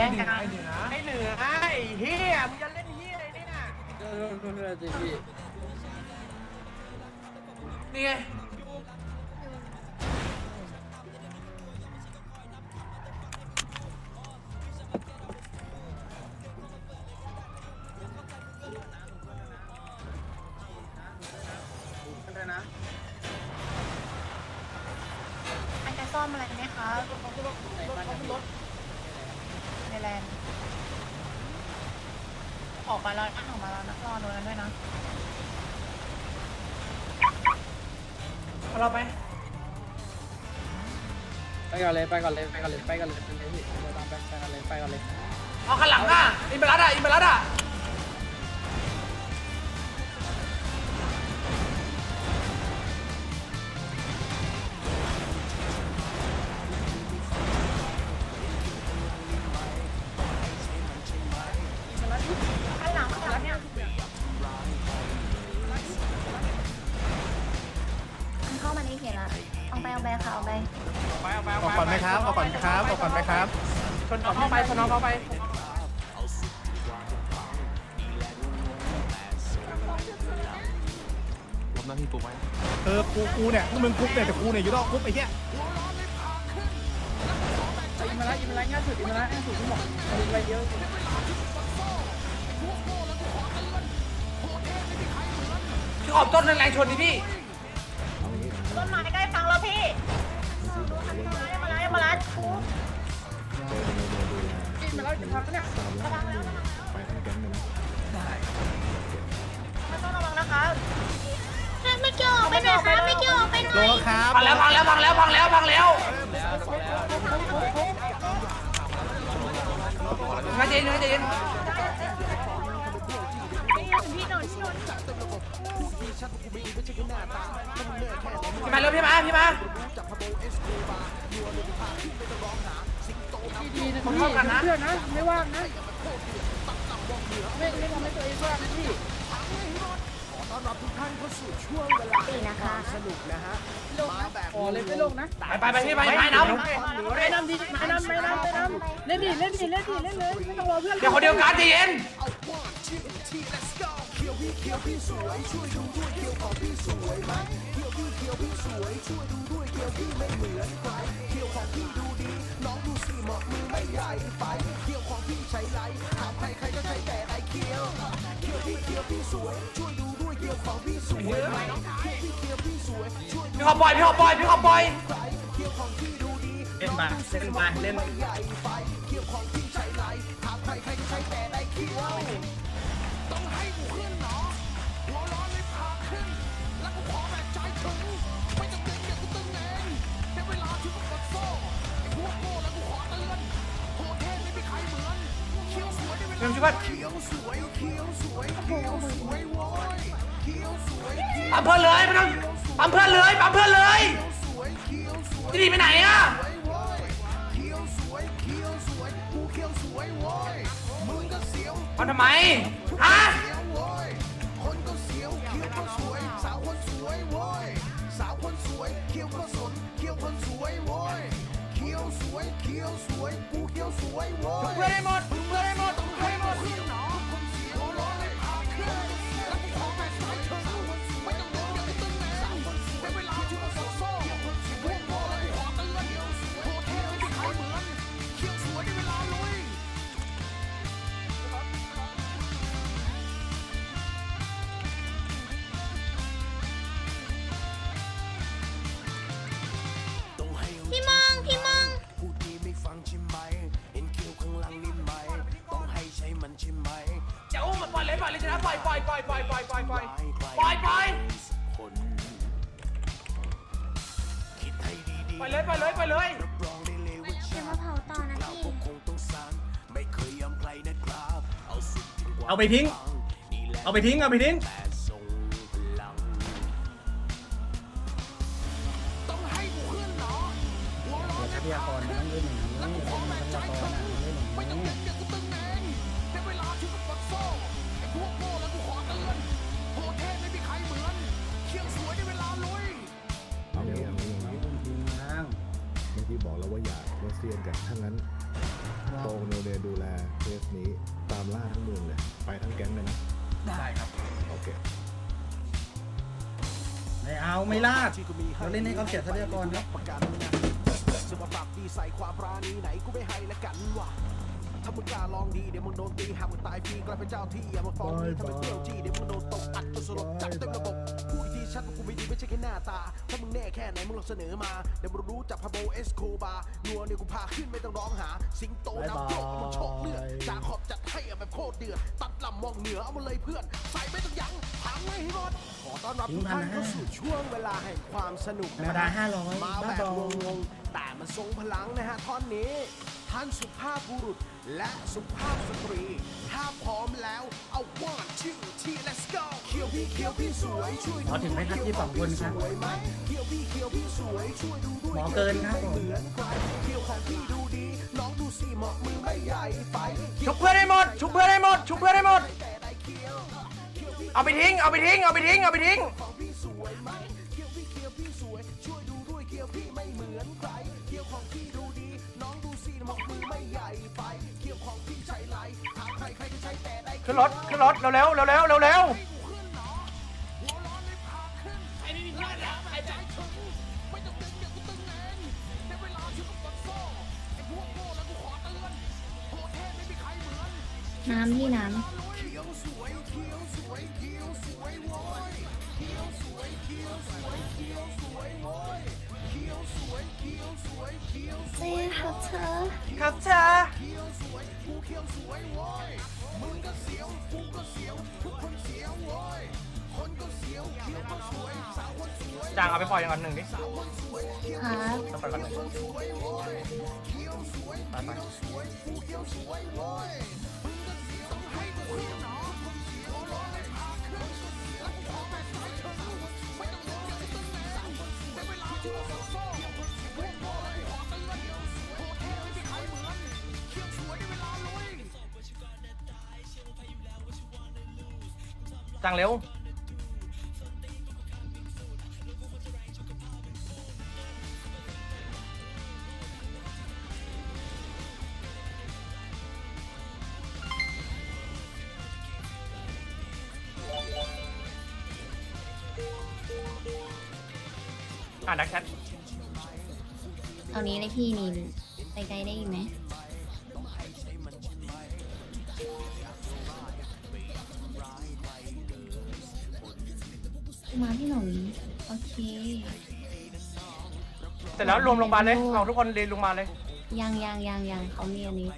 อย่าแกล้งกันไอเหนือไอเหนือไอเฮียมึงจะเล่นเฮียอะไรเนี่ย นี่ไง ออกมาแล้วนะออกมาแล้วนะรอโดนนั้นด้วยนะเอาเราไปไปก่อนเลยไปก่อนเลยไปก่อนเลยไปก่อนเลยไปเลยพี่เราตามไปไปก่อนเลยไปก่อนเลย เอาขันหลังอะอินเบลัดอะอินเบลัดอะ เอาไปเอาไปค่ะเอาไปไปเอาไปออกก่อนไหมครับออกก่อนไหมครับออกก่อนไหมครับ ชนเอาเข้าไปชนเอาเข้าไปเออกูกูเนี่ยพวกมึงคุกเนี่ยแต่กูเนี่ยอยู่นอกคุกไอ้เหี้ยอินมาแล้วอินมาแล้วง่ายสุดอินมาแล้วง่ายสุดที่บอกไปเยอะพี่ขอบต้นแรงๆชนดิพี่ต้นไม้ใกล้ฟั พี่มาแล้วมาแล้วมาแล้วคูอินมาแล้วจะทำเนี่ยไม่ต้องระวังนะคะไม่เกี่ยวไปไหนคะไม่เกี่ยวไปไหนโลครับพังแล้วพังแล้วพังแล้วพังแล้วพังแล้วงาเย็นงาเย็นพี่โดนพี่โดน พี่มาเร็วพี่มาพี่มาดีนะพี่เพื่อนนะไม่ว่างนะไม่ไม่ทำให้ตัวเองว่างนะพี่ตีนะคะขอเลยไม่ลงนะไปไปไปพี่ไปไปน้ไปนำดีไปนำไปนำไปนำเล่นดิเล่นดิเล่นดิเล่นเลยไม่ต้องรอเพื่อนำเดี๋ยวคนเดียวกัน เขียวพี่สวยช่วยดูด้วยเขียวของพี่สวยไหมเขียวพี่เขียวพี่สวยช่วยดูด้วยเขียวพี่ไม่เหมือนใครเขียวของพี่ดูดีน้องดูสิเหมาะมือไม่ใหญ่ไปเขียวของพี่ใช้ไรถามใครใครก็ใช้แต่ไรเขียวเขียวพี่เขียวพี่สวยช่วยดูด้วยเขียวของพี่สวยไหมเขียวพี่เขียวพี่สวยช่วยดูพี่ขอปล่ยพี่ขับไปพี่ขับไปอยเขียวของพี่ดูดีเล่นมาเล่นมาเล่นเขียวของพี่ใช้ไรถามใครใครก็ใช้แต่ไรเขียว ช่วยกันปั๊มเพื่อนเลยไม่ต้องปั๊มเพื่อนเลยปั๊มเพื่อนเลยจะหนีไปไหนอะปั๊มทำไมฮะเพื่อนให้หมดเพื่อนให้หมดเพื่อนให้หมด ปล่อยเลยปล่อยเลยชนะปล่อยปล่อยปล่อยปล่อยปล่อยปล่อยปล่อยปล่อยปล่อยปล่อยเลยปล่อยเลยปล่อยเลยเดี๋ยวมาเผาต่อนะพี่เอาไปทิ้ง เอาไปทิ้ง เอาไปทิ้ง เอาไม่ลากเราเล่นให้เขาเสียทรัพยากรครับประกันนะจะมาปรับดีใส่ความปราณีไหนกูไม่ให้ละกันว่ะถ้ามึงกล้าลองดีเดี๋ยวมึงโดนตีหากมึงตายฟรีกลายเป็นเจ้าที่อย่ามาฟ้องนี่ถ้าเป็นเที่ยวจี้เดี๋ยวมึงโดนตบอัดจนสลบจับเต็มระบบพูดอีกทีชัดว่ากูไม่ดีไม่ใช่แค่หน้าตา ถ้ามึงแน่แค่ไหนมึงลองเสนอมา เดี๋ยวมึงรู้จักพาโบเอสโคบานัวเนี่ยกูพาขึ้นไม่ต้องร้องหา สิงโตน้ำโยกเอามันโชกเลือด จาขอบจัดให้แบบโคตรเดือด ตัดลำมองเหนือเอามาเลยเพื่อน ใส่ไม่ต้องยั้งพังไม่ให้หมดขอต้อนรับทุกท่านเข้าสู่ช่วงเวลาแห่งความสนุกธรรมนะดาฮะห้าร้อยมาบ้าแบบบองงงๆแต่มันทรงพลังนะฮะท่อนนี้ ท่านสุภาพบุรุษและสุภาพสตรี ถ้าพร้อมแล้วเอา one two three let's go เคียวพี่เคียวพี่สวยช่วยดูขอถึงไหมครับที่สองคนครับสวยไหมเคียวพี่เคียวพี่สวยช่วยดูด้วยหมอเกินครับผม เหมือนใครเคียวของพี่ดูดี ชุบเพื่อนให้หมด ชุบเพื่อนให้หมด เอาไปทิ้ง เอาไปทิ้ง เอาไปทิ้ง เอาไปทิ้งเคลียรเคียวของพี่ดูดีน้องดูสิเหมาะมือไม่ใหญ่ไปเคียวของพี่ใช้ไหลถามใครใครก็ใช้แต่ได้ขึ้นรถ ขึ้นรถ เร็วเร็วเร็วเร็วเร็ว น้ำพี่น้ำเจ๊ค่ะเธอครับเธอจางเอาไปปล่อยก่อนหนึ่งดิครับต้องปล่อยก่อนหนึ่ง จางเร็ว อ่านักแชท เอานี้เลยพี่นี่ไปไกลได้ไหม แล้วรวมโรงพยาบาลเลยเอาทุกคนเรียนโรงพยาบาลเลย ยังยังยังยังเขามีอันนี้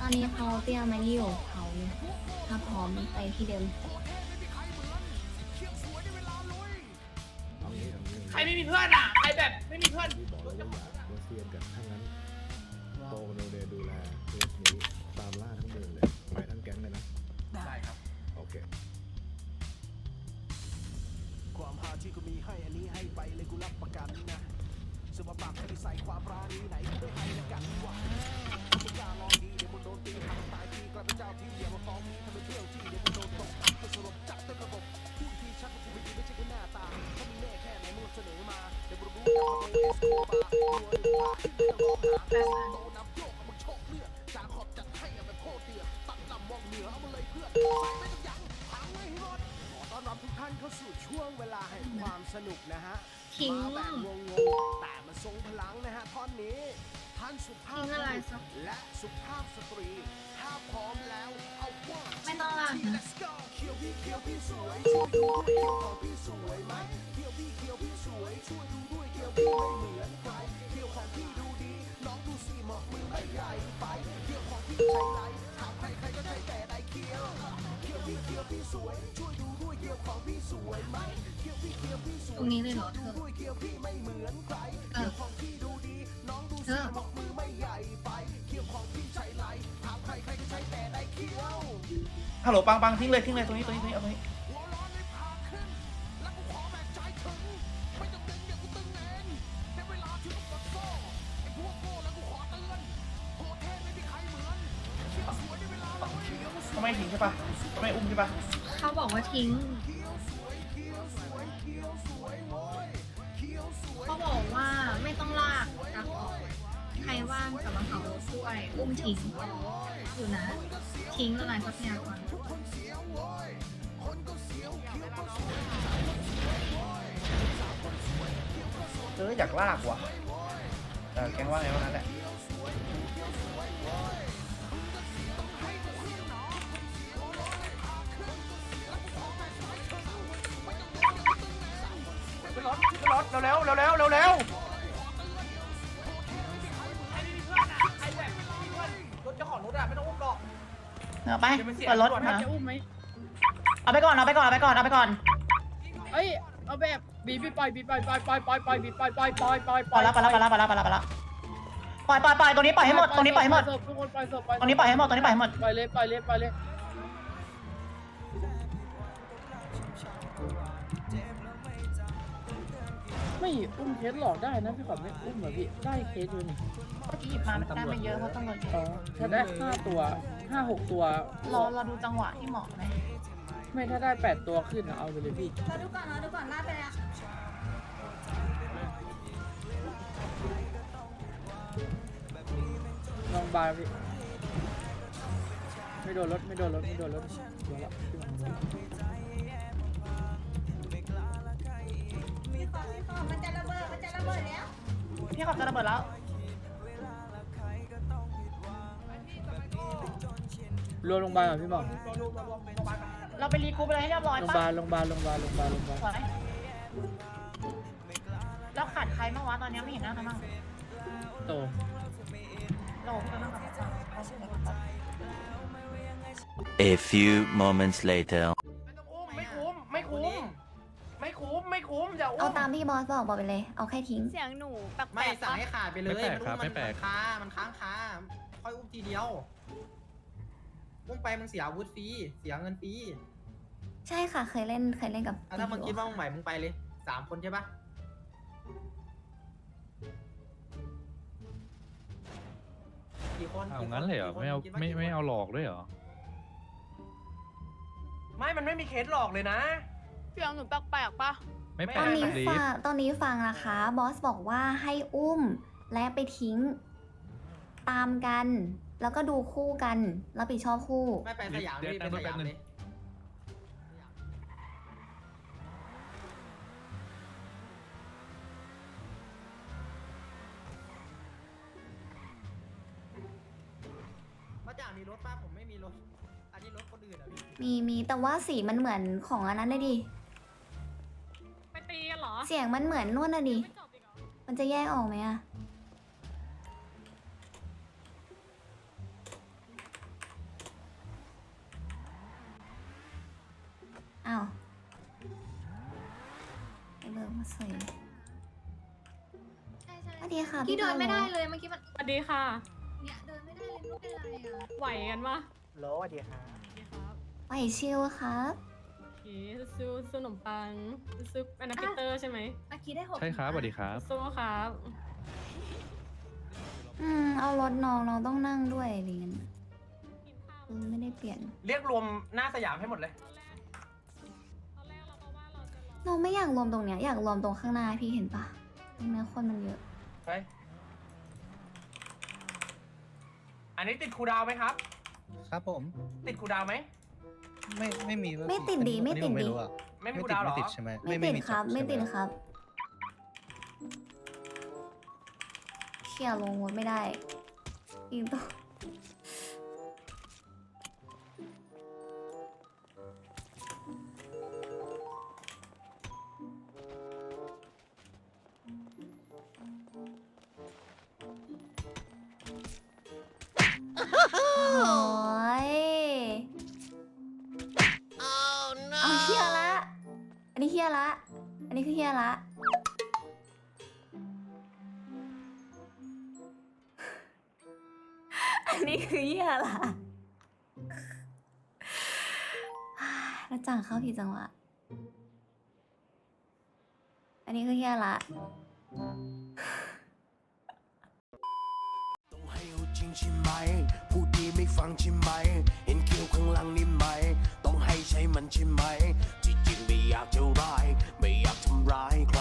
ตอนนี้เขาเตรียมมานี่อยู่เขาอยู่ถ้าพร้อมไปที่เดิมเอางี้เอางี้ใครไม่มีเพื่อนอะ ใครแบบไม่มีเพื่อน อย่าโดนเซียนกันถ้างั้นโตโนเดดูแลเคสนี้ตามล่าทั้งเมืองเลยไปทั้งแก๊งเลยนะ ได้ครับ โอเค ความหาที่กูมีให้อันนี้ให้ไปเลยกูรับประกันนะสมบัติที่ใส่ความปราณีไหนกูไม่ให้ละกันว่ะถ้ามึงกล้าลองดีเดี๋ยวมึงโดนตีหากตายฟรีกลายเป็นเจ้าที่อย่ามาฟ้องนี้ถ้าเป็นเที่ยวจี้เดี๋ยวมึงโดนตบอัดจนสลบจับเต็มระบบพูดอีกทีชัดว่ากูไม่ดีไม่ เสนอมาเดี๋ยวรู้จักพาโบเอสโคบานัวหรือพาขึ้นไงร้องหาสิงโตน้ำโยกเอามึงโชกเลือดจาขอบจัดให้แบบโคตรเดือดตัดลำมองเหนือเอามาเลยเพื่อนใส่ไม่ต้องยั้งพังไม่ให้หมดขอต้อนรับทุกท่านเข้าสู่ช่วงเวลาแห่งความสนุกนะฮะทิ้งมาแบบงงๆแต่มันทรงพลังนะฮะท่อนนี้ ท่านสุภาพทิ้งอะไรซะและสุภาพสตรี ถ้าพร้อมแล้ว เอาว่าไม่ต้องลากนะ let's go เคียวพี่เคียวพี่สวยช่วยดูด้วยเคียวของพี่สวยไหมเคียวพี่เคียวพี่สวยช่วยดูด้วยเคียวพี่ไม่เหมือนใครเคียวของพี่ดูดีน้องดูสิเหมาะมือไม่ใหญ่ไปเคียวของพี่ใช้ไรถามใครใครก็ใช้แต่ได้เคียวเคียวพี่เคียวพี่สวยช่วยดูด้วยเคียวของพี่สวยไหมเคียวพี่เคียวพี่สวยตรงนี้เลยเหรอเธอ ด้วยเคียวพี่ไม่เหมือนใคร เออ ฮัลโหลปังปังทิ้งเลยทิ้งเลยตรงนี้ตรงนี้ตรงนี้เอาตรงนี้หัวร้อนเลยพาขึ้นแล้วกูขอแบกใจถึงไม่ต้องดึงเดี๋ยวกูตึงเองในเวลาที่มึงกดโซ่ไอ้พวกโง่แล้วกูขอเตือนโหดเท่ไม่มีใครเหมือนไม่ทิ้งใช่ปะเขาไมอุ้มใช่ปะเขาบอกว่าทิ้ง เขาบอกว่าไม่ต้องลากกลับอกใครว่างกลับมาเขาช่วยอุ้มทิ้งอยู่นะ ทิ้งละลายทรัพยากรเอออยากลากว่ะแต่แกงว่าไงวันนั้นแหละรถรถเร็วเร็วเร็วเร็ว เอาไปเดี๋ยวมันเสียเปิดรถก่อนมานะจะอุ้มไหมเอาไปก่อนเอาไปก่อนเอาไปก่อนเอาไปก่อนเอ้ยเอาแบบบีบปล่อยบีบปล่อยปล่อยปล่อยปล่อยปล่อยบีบปล่อยปล่อยปล่อยปล่อยปล่อยแล้วปล่อยแล้วปล่อยแล้วปล่อยแล้วปล่อยแล้วปล่อยปล่อยปล่อยตรงนี้ปล่อยให้หมดตรงนี้ปล่อยให้หมดทุกคนปล่อยศพปล่อยศพตรงนี้ปล่อยให้หมดตรงนี้ปล่อยให้หมดปล่อยเลยปล่อยเลยปล่อยเลยไม่อุ้มเคสหลอกได้นะพี่ขวัญไม่อุ้มเหรอพี่ได้เคสอยู่นี่เมื่อกี้หยิบมามันได้ไม่เยอะเพราะตำรวจเยอ๋ออะถ้าได้ห้าตัว ห้าหกตัว รอเราดูจังหวะที่เหมาะไหมไม่ถ้าได้แปดตัวขึ้นอะเอาไปเลยพี่เราดูก่อนเราดูก่อนลาดไปแล้วลองบาร์พี่ไม่โดนรถไม่โดนรถไม่โดนรถโดนละขึ้นมามันจะระเบิดมันจะระเบิดแล้วพี่ขอบจะระเบิดแล้ว รวมโรงพยาบาลก่อนพี่หมอเราไปรีกรุ๊ปอะไรให้เรียบร้อยโรงพปะยาบาลโรงพยาบาลโรงพยาบาลโรงพยาบาลโรงพยาบาล สวยแล้วขาดใครบ้างวะตอนนี้ไม่เห็นหน้าใครบ้างโตโลพี่ก็นั่งกับเขาเขาชื่ออะไรครับ A few moments later. ไม่ต้องอุ้มไม่คุ้มไม่คุ้มไม่คุ้มไม่คุ้มอย่าอุ้มเอาตามที่บอสบอกบอกไปเลย เอาแค่ทิ้ง เสียงหนูแปลกๆไม่สั่งให้ขาดไปเลยไม่แปลกครับไม่แปลกนค้ามันค้างค้าค่อยอุ้มทีเดียว อุ้มไปมึงเสียอาวุธฟรีเสียเงินฟรีใช่ค่ะ เคยเล่นเคยเล่นกับอะถ้ามึงคิดว่ามึงไหวมึงไปเลยสามคนใช่ปะกี่คนเอากี่คนงั้นเลยเหรอกี่คนไม่เอาคิดว่ไม่กี่คนไม่เอาหลอกด้วยเหรอ ไม่มันไม่มีเคสหลอกเลยนะ เสียงหนูแปลกๆปะ ไม่แปลตอนกนี้ลีฟัฟงตอนนี้ฟังนะคะ บอสบอกว่าให้อุ้มและไปทิ้ง ตามกัน แล้วก็ดูคู่กันรับผิดชอบคู่ ไม่ไปสยามเลยไปสยามเลยมาจากมีรถป้าผมไม่มีรถ อันนี้รถคนอื่นอะพี่มีมีแต่ว่าสีมันเหมือนของอันนั้นเลยดิ ไปตีกันเหรอเสียงมันเหมือนนู่นน่ะดิ ไม่จบอีกเหรอ มันจะแยกออกไหมอะ อ้าวไอ้เบิร์มาใส่สวัสดีค่ะพี่เดินไม่ได้พาโเลยเมื่อกี้มันสวัสดีค่ะ เนี่ยเดินไม่ได้เลยไม่รู้เป็นอะไรอะไหวกันปะโลสวัสดีครับไหวชิลครับโอเคซื้อซื้อขนมปังซื้ออันนั้นปีเตอร์ใช่ไหมเมื่อกี้ได้หกใช่ครับสวัสดีครับสู้ครับ อืมเอารถน้องเราต้องนั่งด้วยอะไรเงี้ยเออไม่ได้เปลี่ยน เรียกรวมหน้าสยามให้หมดเลย ต เราจะรอเราไม่อยากรวมตรงเนี้ยอยากรวมตรงข้างหน้าพี่เห็นปะตรงเนี้ยคนมันเยอะไปอันนี้ติดครูดาวไหมครับ ครับผม ติดครูดาวไหม ไม่ไม่มีไม่ติดดีไม่ติดดีไม่มีครูดาวเหรอ ไม่ติดใช่ไหมไม่ติดครับ ไม่ติดครับ เขี่ยลงรถไม่ได้อีกตัว โอ้ยเอาเฮียละ อันนี้เฮียละ อันนี้คือเฮียละ อันนี้คือเฮียละแล้วจังเข้าผิดจังหวะ อันนี้คือเฮียละ ใช่ไหม พูดดีไม่ฟังใช่ไหม เห็นคิวข้างหลังนี่ไหม ต้องให้ใช้มันใช่ไหมจริงๆไม่อยากจะร้าย ไม่อยากทำร้ายใคร